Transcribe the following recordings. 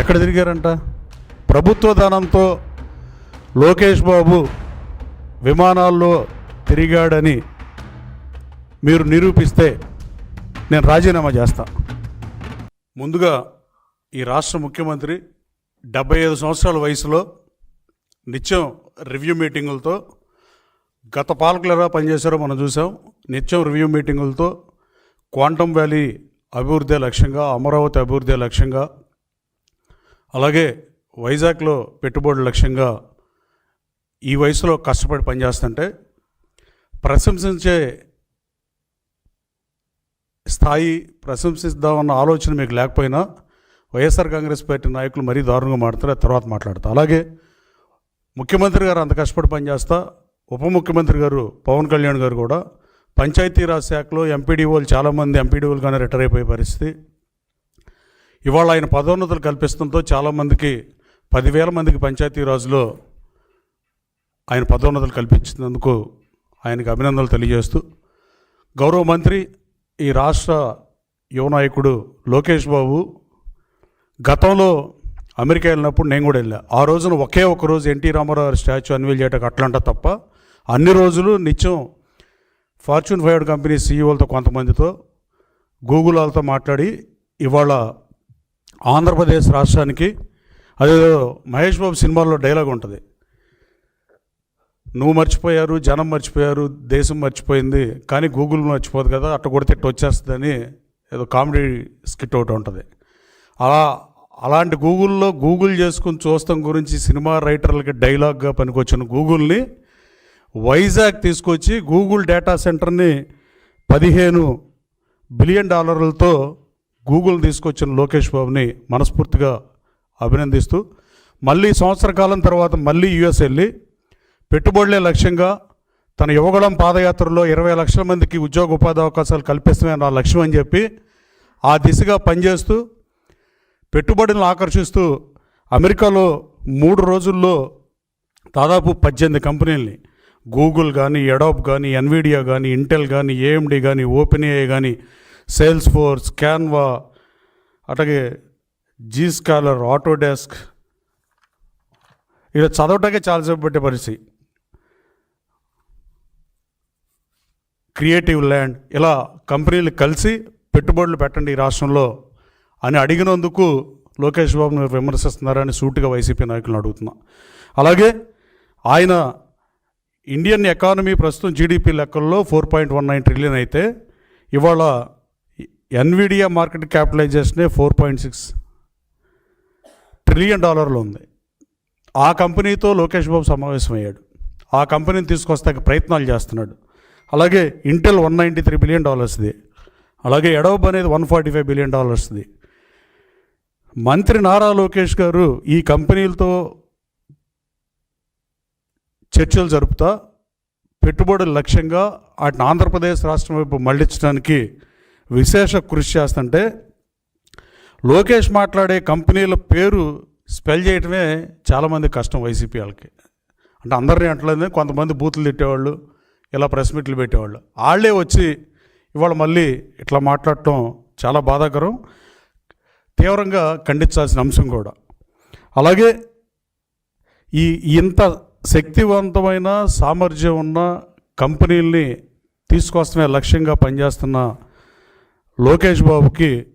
ఎక్కడ తిరిగారంట? ప్రభుత్వ ధనంతో లోకేష్ బాబు విమానాల్లో తిరిగాడని మీరు నిరూపిస్తే నేను రాజీనామా చేస్తా. ముందుగా ఈ రాష్ట్ర ముఖ్యమంత్రి డెబ్బై ఐదు సంవత్సరాల వయసులో నిత్యం రివ్యూ మీటింగులతో గత పాలకులు ఎలా పనిచేశారో మనం చూసాం. నిత్యం రివ్యూ మీటింగులతో క్వాంటమ్ వ్యాలీ అభివృద్ధి లక్ష్యంగా అమరావతి అభివృద్ధి లక్ష్యంగా అలాగే వైజాగ్లో పెట్టుబడుల లక్ష్యంగా ఈ వయసులో కష్టపడి పనిచేస్తుంటే ప్రశంసించే స్థాయి ప్రశంసిద్దామన్న ఆలోచన మీకు లేకపోయినా వైఎస్ఆర్ కాంగ్రెస్ పార్టీ నాయకులు మరీ దారుణంగా మాట్లాడతారు తర్వాత మాట్లాడతా. అలాగే ముఖ్యమంత్రి గారు అంత కష్టపడి పనిచేస్తా ఉప ముఖ్యమంత్రి గారు పవన్ కళ్యాణ్ గారు కూడా పంచాయతీరాజ్ శాఖలో ఎంపీడీఓలు చాలామంది ఎంపీడీఓలుగానే రిటైర్ అయిపోయే పరిస్థితి. ఇవాళ ఆయన పదోన్నతులు కల్పిస్తుందో చాలామందికి పదివేల మందికి పంచాయతీరాజ్లో ఆయన పదోన్నతులు కల్పించినందుకు ఆయనకు అభినందనలు తెలియజేస్తూ గౌరవ మంత్రి ఈ రాష్ట్ర యువ నాయకుడు లోకేష్ బాబు గతంలో అమెరికా వెళ్ళినప్పుడు నేను కూడా వెళ్ళా. ఆ రోజున ఒకే ఒక రోజు ఎన్టీ రామారావు గారి స్టాచ్యూ అన్వీల్ చేయటం అట్లంట తప్ప అన్ని రోజులు నిత్యం ఫార్చ్యూన్ ఫైవ్ కంపెనీ సీఈఓలతో కొంతమందితో గూగుల్ వాళ్ళతో మాట్లాడి ఇవాళ ఆంధ్రప్రదేశ్ రాష్ట్రానికి అదేదో మహేష్ బాబు సినిమాల్లో డైలాగ్ ఉంటుంది. నువ్వు మర్చిపోయారు జనం మర్చిపోయారు దేశం మర్చిపోయింది కానీ గూగుల్ మర్చిపోదు కదా అట్ట కొడితే ఇట్ట వచ్చేస్తుందని ఏదో కామెడీ స్కిట్ ఒకటి ఉంటుంది. అలా అలాంటి గూగుల్లో గూగుల్ చేసుకుని చూస్తాం గురించి సినిమా రైటర్లకి డైలాగ్గా పనికొచ్చిన గూగుల్ని వైజాగ్ తీసుకొచ్చి గూగుల్ డేటా సెంటర్ని పదిహేను బిలియన్ డాలర్లతో గూగుల్ తీసుకొచ్చిన లోకేష్ బాబుని మనస్ఫూర్తిగా అభినందిస్తూ మళ్ళీ సంవత్సర కాలం తర్వాత మళ్ళీ యుఎస్ వెళ్ళి పెట్టుబడులే లక్ష్యంగా తన యువగళం పాదయాత్రలో ఇరవై లక్షల మందికి ఉద్యోగ ఉపాధి అవకాశాలు కల్పిస్తమే నా లక్ష్యం అని చెప్పి ఆ దిశగా పనిచేస్తూ పెట్టుబడులను ఆకర్షిస్తూ అమెరికాలో మూడు రోజుల్లో దాదాపు పద్దెనిమిది కంపెనీల్ని గూగుల్ కానీ ఎడాప్ కానీ ఎన్విడియా కానీ ఇంటెల్ కానీ ఏఎండి కానీ ఓపెన్ఏఐ కానీ సేల్స్ ఫోర్స్ క్యాన్వా అట్లాగే జీ స్కాలర్ ఆటోడెస్క్ ఇలా చదవటానికి చాలాసేపు పెట్టే పరిస్థితి. క్రియేటివ్ ల్యాండ్ ఇలా కంపెనీలు కలిసి పెట్టుబడులు పెట్టండి ఈ రాష్ట్రంలో అని అడిగినందుకు లోకేష్ బాబును విమర్శిస్తున్నారని సూటిగా వైసీపీ నాయకులను అడుగుతున్నా. అలాగే ఆయన ఇండియన్ ఎకానమీ ప్రస్తుతం జీడిపి లెక్కల్లో four point one nine trillion అయితే ఇవాళ ఎన్విడియా మార్కెట్ క్యాపిటలైజేషనే ఫోర్ పాయింట్ సిక్స్ ట్రిలియన్ డాలర్లు ఉంది. ఆ కంపెనీతో లోకేష్ బాబు సమావేశమయ్యాడు. ఆ కంపెనీని తీసుకొస్తానికి ప్రయత్నాలు చేస్తున్నాడు. అలాగే Intel one ninety three billion డాలర్స్ది అలాగే ఎడోబ్ అనేది వన్ ఫార్టీ ఫైవ్ బిలియన్ డాలర్స్ది మంత్రి నారా లోకేష్ గారు ఈ కంపెనీలతో చర్చలు జరుపుతా పెట్టుబడుల లక్ష్యంగా వాటిని ఆంధ్రప్రదేశ్ రాష్ట్రం వైపు మళ్ళించడానికి విశేష కృషి చేస్తుంటే లోకేష్ మాట్లాడే కంపెనీల పేరు స్పెల్ చేయటమే చాలామంది కష్టం వైసీపీ వాళ్ళకి. అంటే అందరినీ అంటలేదు కొంతమంది బూతులు తిట్టేవాళ్ళు ఇలా ప్రెస్ మీట్లు పెట్టేవాళ్ళు. వాళ్ళే వచ్చి ఇవాళ మళ్ళీ ఇట్లా మాట్లాడటం చాలా బాధాకరం. తీవ్రంగా ఖండించాల్సిన అంశం కూడా. అలాగే ఈ ఇంత శక్తివంతమైన సామర్థ్యం ఉన్న కంపెనీల్ని తీసుకొస్తమే లక్ష్యంగా పనిచేస్తున్న లోకేష్ బాబుకి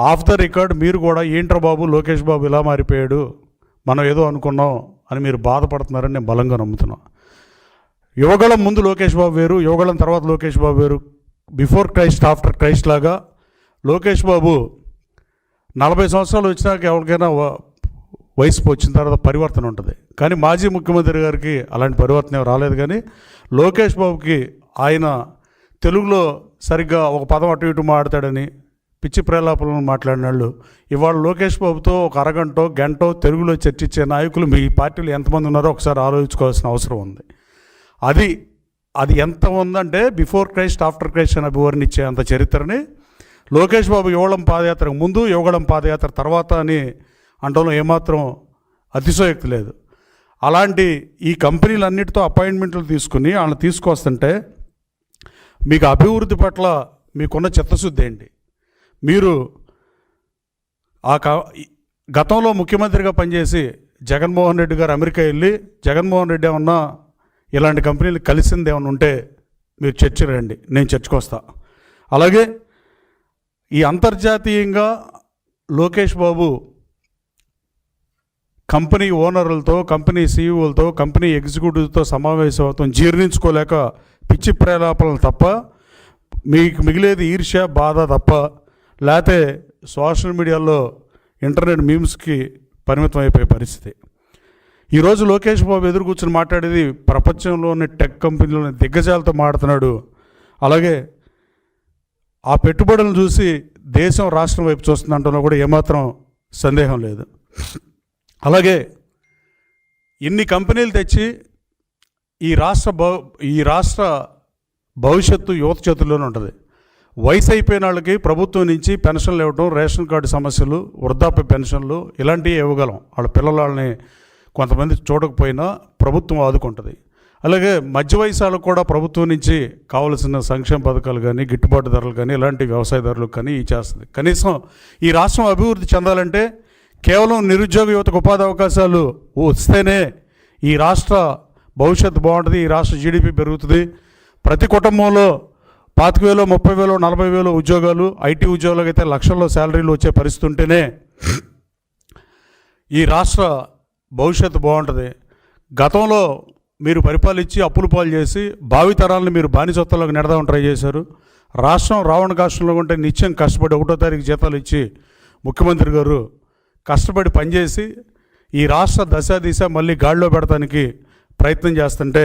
ఆఫ్ ద రికార్డ్ మీరు కూడా ఏంట్రా బాబు లోకేష్ బాబు ఇలా మారిపోయాడు మనం ఏదో అనుకున్నాం అని మీరు బాధపడుతున్నారని నేను బలంగా నమ్ముతున్నా యువగళం ముందు లోకేష్ బాబు వేరు యువగళం తర్వాత లోకేష్ బాబు వేరు. బిఫోర్ క్రైస్ట్ ఆఫ్టర్ క్రైస్ట్ లాగా లోకేష్ బాబు నలభై సంవత్సరాలు వచ్చినాక ఎవరికైనా వ- వయసు వచ్చిన తర్వాత పరివర్తన ఉంటుంది. కానీ మాజీ ముఖ్యమంత్రి గారికి అలాంటి పరివర్తన రాలేదు. కానీ లోకేష్ బాబుకి ఆయన తెలుగులో సరిగ్గా ఒక పదం అటు ఇటు మాడతాడని పిచ్చి ప్రేలాపలను మాట్లాడిన వాళ్ళు ఇవాళ లోకేష్ బాబుతో ఒక అరగంటో గంటో తెలుగులో చర్చించే నాయకులు మీ పార్టీలు ఎంతమంది ఉన్నారో ఒకసారి ఆలోచించుకోవాల్సిన అవసరం ఉంది. అది అది ఎంత ఉందంటే బిఫోర్ క్రైస్ట్ ఆఫ్టర్ క్రైస్ట్ అని అభివర్ణించే అంత చరిత్రని లోకేష్ బాబు యువళం పాదయాత్రకు ముందు యువగళం పాదయాత్ర తర్వాత అని అంటంలో ఏమాత్రం అతిశయోక్తి లేదు. అలాంటి ఈ కంపెనీలన్నిటితో అపాయింట్మెంట్లు తీసుకుని వాళ్ళని తీసుకొస్తుంటే మీకు అభివృద్ధి పట్ల మీకున్న చిత్తశుద్ధి ఏంటి? మీరు ఆ క గతంలో ముఖ్యమంత్రిగా పనిచేసి జగన్మోహన్ రెడ్డి గారు అమెరికా వెళ్ళి జగన్మోహన్ రెడ్డి ఏమన్నా ఇలాంటి కంపెనీలు కలిసింది ఏమన్నా ఉంటే మీరు చర్చ రండి నేను చర్చకొస్తా. అలాగే ఈ అంతర్జాతీయంగా లోకేష్ బాబు కంపెనీ ఓనర్లతో కంపెనీ సీఈఓలతో కంపెనీ ఎగ్జిక్యూటివ్తో సమావేశం అవుతాం జీర్ణించుకోలేక పిచ్చి ప్రేలాపనలు తప్ప మీకు మిగిలేది ఈర్ష్య బాధ తప్ప లేకపోతే సోషల్ మీడియాలో ఇంటర్నెట్ మీమ్స్కి పరిమితం అయిపోయే పరిస్థితి. ఈరోజు లోకేష్ బాబు ఎదురు కూర్చొని మాట్లాడేది ప్రపంచంలోని టెక్ కంపెనీలోని దిగ్గజాలతో మాట్లాడుతున్నాడు అలాగే ఆ పెట్టుబడులను చూసి దేశం రాష్ట్రం వైపు చూస్తుందంటలో కూడా ఏమాత్రం సందేహం లేదు. అలాగే ఇన్ని కంపెనీలు తెచ్చి ఈ రాష్ట్ర భవ ఈ రాష్ట్ర భవిష్యత్తు యువత చేతుల్లోనే ఉంటుంది. వయసు అయిపోయిన వాళ్ళకి ప్రభుత్వం నుంచి పెన్షన్లు ఇవ్వడం రేషన్ కార్డు సమస్యలు వృద్ధాప్య పెన్షన్లు ఇలాంటివి ఇవ్వగలం. వాళ్ళ పిల్లల వాళ్ళని కొంతమంది చూడకపోయినా ప్రభుత్వం ఆదుకుంటుంది. అలాగే మధ్య వయసు వాళ్ళకు కూడా ప్రభుత్వం నుంచి కావలసిన సంక్షేమ పథకాలు కానీ గిట్టుబాటు ధరలు కానీ ఇలాంటి వ్యవసాయదారులకు కానీ ఈ చేస్తుంది. కనీసం ఈ రాష్ట్రం అభివృద్ధి చెందాలంటే కేవలం నిరుద్యోగ యువతకు ఉపాధి అవకాశాలు వస్తేనే ఈ రాష్ట్ర భవిష్యత్తు బాగుంటుంది ఈ రాష్ట్ర జీడిపి పెరుగుతుంది. ప్రతి కుటుంబంలో పాతిక వేలు ముప్పై వేలు నలభై వేలు ఉద్యోగాలు ఐటీ ఉద్యోగాలకు అయితే లక్షల్లో శాలరీలు వచ్చే పరిస్థితి ఉంటేనే ఈ రాష్ట్ర భవిష్యత్తు బాగుంటుంది. గతంలో మీరు పరిపాలించి అప్పులు పాలు చేసి భావితరాలను మీరు బానిసత్వంలోకి నెడదాం ట్రై చేశారు. రాష్ట్రం రావణ కాష్టంలో ఉంటే నిత్యం కష్టపడి ఒకటో తారీఖు జీతాలు ఇచ్చి ముఖ్యమంత్రి గారు కష్టపడి పనిచేసి ఈ రాష్ట్ర దశ దిశ మళ్ళీ గాడిలో పెడతానికి ప్రయత్నం చేస్తుంటే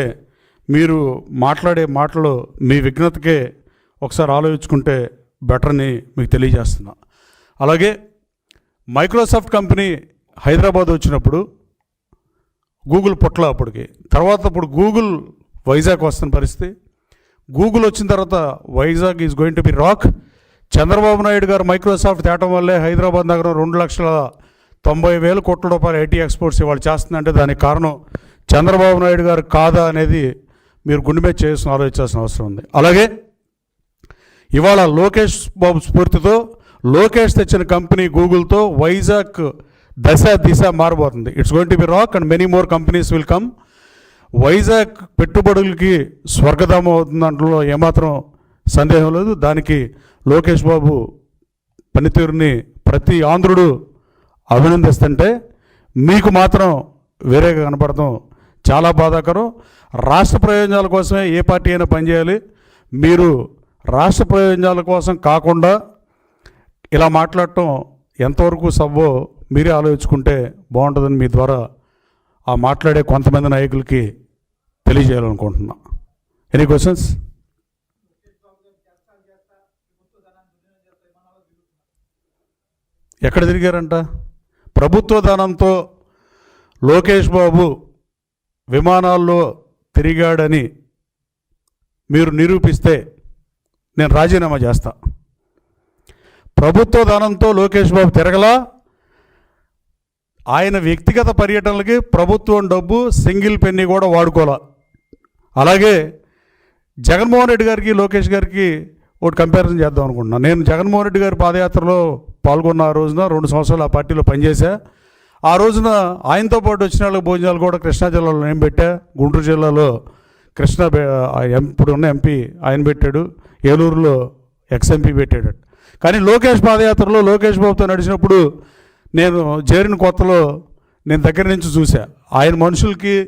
మీరు మాట్లాడే మాటలు మీ విఘ్నతకే ఒకసారి ఆలోచించుకుంటే బెటర్ని మీకు తెలియజేస్తున్నా. అలాగే మైక్రోసాఫ్ట్ కంపెనీ హైదరాబాద్ వచ్చినప్పుడు గూగుల్ పుట్ల అప్పటికి. తర్వాత ఇప్పుడు గూగుల్ వైజాగ్ వస్తున్న పరిస్థితి. గూగుల్ వచ్చిన తర్వాత Vizag is going to be rock. Chandrababu Naidu garu Microsoft తేటం వల్లే హైదరాబాద్ నగరం రెండు లక్షల తొంభై వేల కోట్ల రూపాయల ఐటీ ఎక్స్పోర్ట్స్ ఇవాళ చేస్తుందంటే దానికి కారణం చంద్రబాబు నాయుడు గారు కాదా అనేది మీరు గుండె మీద చేయాల్సిన ఆలోచించాల్సిన అవసరం ఉంది. అలాగే ఇవాళ లోకేష్ బాబు స్ఫూర్తితో లోకేష్ తెచ్చిన కంపెనీ గూగుల్తో వైజాగ్ దశ దిశ మారబోతుంది. It's going to be rock and many more companies will come Vizag పెట్టుబడులకి స్వర్గధామం అవుతుంది దాంట్లో ఏమాత్రం సందేహం లేదు. దానికి లోకేష్ బాబు పనితీరుని ప్రతి ఆంధ్రుడు అభినందిస్తుంటే మీకు మాత్రం వేరేగా కనపడతాం చాలా బాధాకరం. రాష్ట్ర ప్రయోజనాల కోసమే ఏ పార్టీ అయినా పనిచేయాలి. మీరు రాష్ట్ర ప్రయోజనాల కోసం కాకుండా ఇలా మాట్లాడటం ఎంతవరకు సవ్వో మీరే ఆలోచించుకుంటే బాగుంటుందని మీ ద్వారా ఆ మాట్లాడే కొంతమంది నాయకులకి తెలియజేయాలనుకుంటున్నా. ఎనీ క్వశ్చన్స్ ఎక్కడ తిరిగారంట? ప్రభుత్వ ధనంతో లోకేష్ బాబు విమానాల్లో తిరిగాడని మీరు నిరూపిస్తే నేను రాజీనామా చేస్తా. ప్రభుత్వ ధనంతో లోకేష్ బాబు తిరగలా. ఆయన వ్యక్తిగత పర్యటనలకి ప్రభుత్వం డబ్బు సింగిల్ పెన్ని కూడా వాడుకోవాలా అలాగే జగన్మోహన్ రెడ్డి గారికి లోకేష్ గారికి ఒకటి కంపారిజన్ చేద్దాం అనుకుంటున్నాను నేను జగన్మోహన్ రెడ్డి గారి పాదయాత్రలో పాల్గొన్న ఆ రోజున రెండు సంవత్సరాలు ఆ పార్టీలో పనిచేశా. ఆ రోజున ఆయనతో పాటు వచ్చిన వాళ్ళకి భోజనాలు కూడా కృష్ణా జిల్లాలో నేను పెట్టా? గుంటూరు జిల్లాలో కృష్ణా ఎం- ఇప్పుడు ఉన్న ఎంపీ ఆయన పెట్టాడు. ఏలూరులో ఎక్స్ ఎంపీ పెట్టాడు. కానీ లోకేష్ పాదయాత్రలో లోకేష్ బాబుతో నడిచినప్పుడు నేను చేరిన కొత్తలో నేను దగ్గర నుంచి చూసా ఆయన మనుషులకి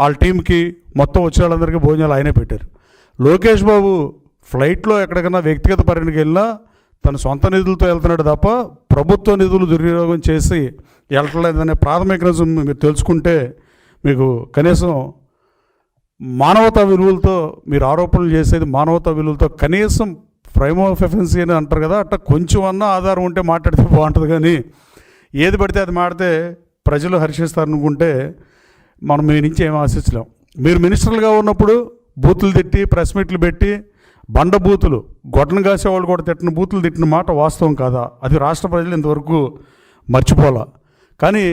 వాళ్ళ టీంకి మొత్తం వచ్చిన వాళ్ళందరికీ భోజనాలు ఆయనే పెట్టారు. లోకేష్ బాబు ఫ్లైట్లో ఎక్కడికైనా వ్యక్తిగత పర్యటనకి వెళ్ళినా తన సొంత నిధులతో వెళ్తున్నాడు తప్ప ప్రభుత్వ నిధులు దుర్వినియోగం చేసి వెళ్ళట్లేదనే ప్రాథమిక రుజువు మీరు తెలుసుకుంటే మీకు కనీసం మానవతా విలువలతో మీరు ఆరోపణలు చేసేది మానవతా విలువలతో కనీసం ప్రైమ్ ఆఫ్ ఎఫెన్సీ అని అంటారు కదా అట్లా కొంచెం అన్న ఆధారం ఉంటే మాట్లాడితే బాగుంటుంది కానీ ఏది పడితే అది మాడితే ప్రజలు హర్షిస్తారు అనుకుంటే మనం మీ నుంచి ఏం ఆశించలేం. మీరు మినిస్టర్లుగా ఉన్నప్పుడు బూతులు తిట్టి ప్రెస్ మీట్లు పెట్టి బండ బూతులు గొడ్డను కాసేవాళ్ళు కూడా తిట్టిన బూతులు తిట్టిన మాట వాస్తవం కాదా? అది రాష్ట్ర ప్రజలు ఇంతవరకు మర్చిపోలా. కానీ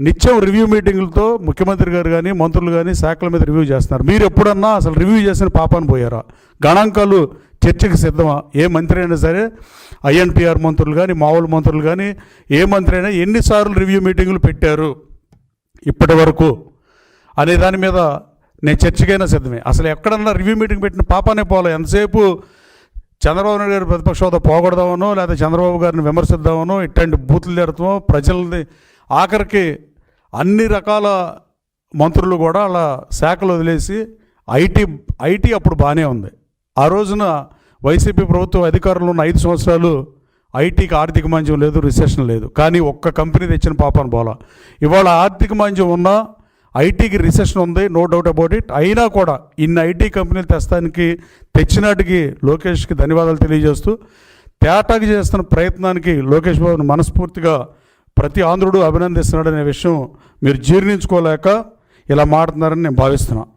నిత్యం రివ్యూ మీటింగులతో ముఖ్యమంత్రి గారు కానీ మంత్రులు కానీ శాఖల మీద రివ్యూ చేస్తున్నారు. మీరు ఎప్పుడన్నా అసలు రివ్యూ చేసిన పాపాన్ని పోయారా? గణాంకాలు చర్చకి సిద్ధమా? ఏ మంత్రి అయినా సరే ఐఎన్పిఆర్ మంత్రులు కానీ మామూలు మంత్రులు కానీ ఏ మంత్రి అయినా ఎన్నిసార్లు రివ్యూ మీటింగులు పెట్టారు ఇప్పటి వరకు అనే దాని మీద నేను చర్చకైనా సిద్ధమే. అసలు ఎక్కడన్నా రివ్యూ మీటింగ్ పెట్టిన పాపానే పోలే. ఎంతసేపు చంద్రబాబు నాయుడు గారి ప్రతిపక్ష హోదా పోగొడదామనో లేదా చంద్రబాబు గారిని విమర్శిద్దామనో ఇట్లాంటి బూతులు జరుగుతామో ప్రజల్ని ఆఖరికి అన్ని రకాల మంత్రులు కూడా అలా శాఖలు వదిలేసి ఐటీ ఐటీ అప్పుడు బాగానే ఉంది. ఆ రోజున వైసీపీ ప్రభుత్వం అధికారంలో ఉన్న ఐదు సంవత్సరాలు ఐటీకి ఆర్థిక మాంద్యం లేదు రిసెషన్ లేదు. కానీ ఒక్క కంపెనీ తెచ్చిన పాపను బోలా. ఇవాళ ఆర్థిక మాంద్యం ఉన్నా ఐటీకి రిసెషన్ ఉంది నో డౌట్ అబౌట్ ఇట్. అయినా కూడా ఇన్ని ఐటీ కంపెనీలు తెస్తానికి తెచ్చినాటికి లోకేష్కి ధన్యవాదాలు తెలియజేస్తూ తేటాకు చేస్తున్న ప్రయత్నానికి లోకేష్ బాబును మనస్ఫూర్తిగా ప్రతి ఆంధ్రుడు అభినందిస్తున్నాడనే విషయం మీరు జీర్ణించుకోలేక ఇలా మాట్లాడుతున్నారని నేను భావిస్తున్నాను